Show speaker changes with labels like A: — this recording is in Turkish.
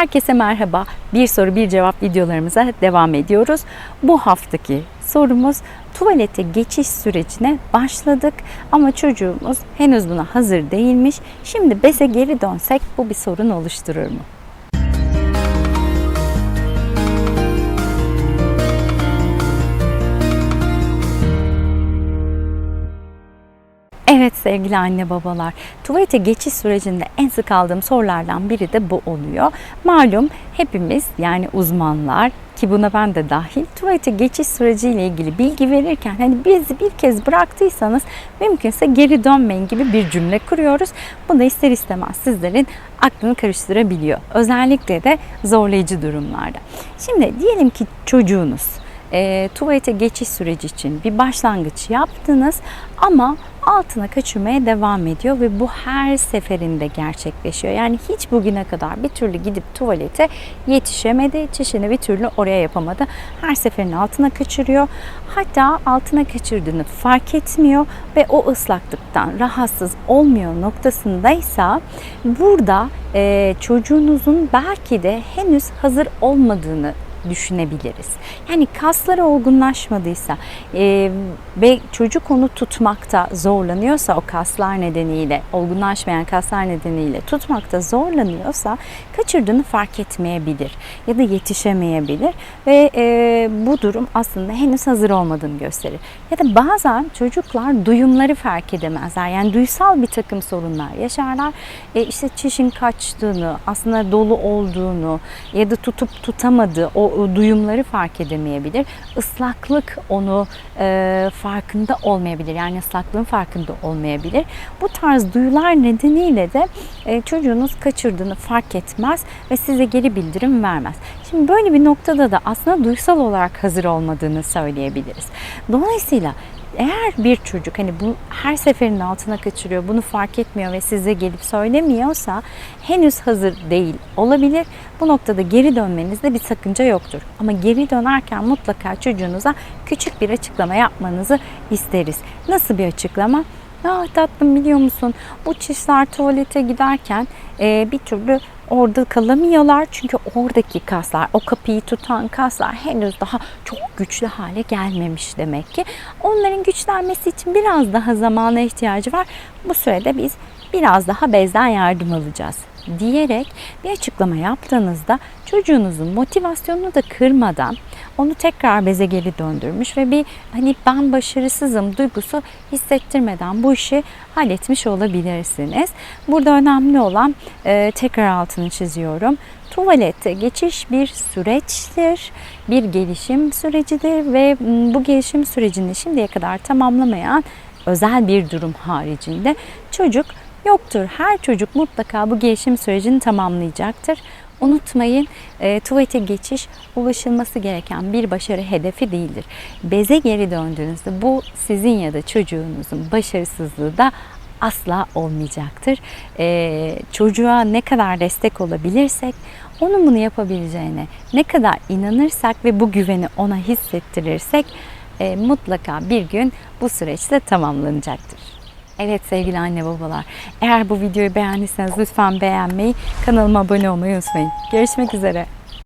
A: Herkese merhaba. Bir soru bir cevap videolarımıza devam ediyoruz. Bu haftaki sorumuz tuvalete geçiş sürecine başladık ama çocuğumuz henüz buna hazır değilmiş. Şimdi BES'e geri dönsek bu bir sorun oluşturur mu? Evet sevgili anne babalar, tuvalete geçiş sürecinde en sık aldığım sorulardan biri de bu oluyor. Malum hepimiz yani uzmanlar ki buna ben de dahil tuvalete geçiş süreciyle ilgili bilgi verirken hani bizi bir kez bıraktıysanız mümkünse geri dönmeyin gibi bir cümle kuruyoruz. Bu da ister istemez sizlerin aklını karıştırabiliyor. Özellikle de zorlayıcı durumlarda. Şimdi diyelim ki çocuğunuz e, tuvalete geçiş süreci için bir başlangıç yaptınız ama altına kaçırmaya devam ediyor ve bu her seferinde gerçekleşiyor. Yani hiç bugüne kadar bir türlü gidip tuvalete yetişemedi, çişini bir türlü oraya yapamadı. Her seferin altına kaçırıyor. Hatta altına kaçırdığını fark etmiyor ve o ıslaklıktan rahatsız olmuyor noktasındaysa burada e, çocuğunuzun belki de henüz hazır olmadığını düşünebiliriz. Yani kasları olgunlaşmadıysa e, ve çocuk onu tutmakta zorlanıyorsa o kaslar nedeniyle, olgunlaşmayan kaslar nedeniyle tutmakta zorlanıyorsa kaçırdığını fark etmeyebilir ya da yetişemeyebilir ve e, bu durum aslında henüz hazır olmadığını gösterir. Ya da bazen çocuklar duyumları fark edemezler. Yani duysal bir takım sorunlar yaşarlar. E, işte çişin kaçtığını, aslında dolu olduğunu ya da tutup tutamadığı o duyumları fark edemeyebilir. Islaklık onu e, farkında olmayabilir. Yani ıslaklığın farkında olmayabilir. Bu tarz duyular nedeniyle de e, çocuğunuz kaçırdığını fark etmez ve size geri bildirim vermez. Şimdi böyle bir noktada da aslında duysal olarak hazır olmadığını söyleyebiliriz. Dolayısıyla eğer bir çocuk hani bu her seferinde altına kaçırıyor, bunu fark etmiyor ve size gelip söylemiyorsa henüz hazır değil olabilir. Bu noktada geri dönmenizde bir sakınca yoktur. Ama geri dönerken mutlaka çocuğunuza küçük bir açıklama yapmanızı isteriz. Nasıl bir açıklama? Ya tatlım biliyor musun bu çişler tuvalete giderken e, bir türlü orada kalamıyorlar. Çünkü oradaki kaslar, o kapıyı tutan kaslar henüz daha çok güçlü hale gelmemiş demek ki. Onların güçlenmesi için biraz daha zamana ihtiyacı var. Bu sürede biz biraz daha bezden yardım alacağız diyerek bir açıklama yaptığınızda çocuğunuzun motivasyonunu da kırmadan onu tekrar beze geri döndürmüş ve bir hani ben başarısızım duygusu hissettirmeden bu işi halletmiş olabilirsiniz. Burada önemli olan e, tekrar altını çiziyorum. Tuvalette geçiş bir süreçtir, bir gelişim sürecidir ve bu gelişim sürecini şimdiye kadar tamamlamayan özel bir durum haricinde çocuk yoktur. Her çocuk mutlaka bu gelişim sürecini tamamlayacaktır. Unutmayın e, tuvalete geçiş ulaşılması gereken bir başarı hedefi değildir. Beze geri döndüğünüzde bu sizin ya da çocuğunuzun başarısızlığı da asla olmayacaktır. E, çocuğa ne kadar destek olabilirsek onun bunu yapabileceğine ne kadar inanırsak ve bu güveni ona hissettirirsek e, mutlaka bir gün bu süreçte tamamlanacaktır. Evet sevgili anne babalar, eğer bu videoyu beğendiyseniz lütfen beğenmeyi, kanalıma abone olmayı unutmayın. Görüşmek üzere.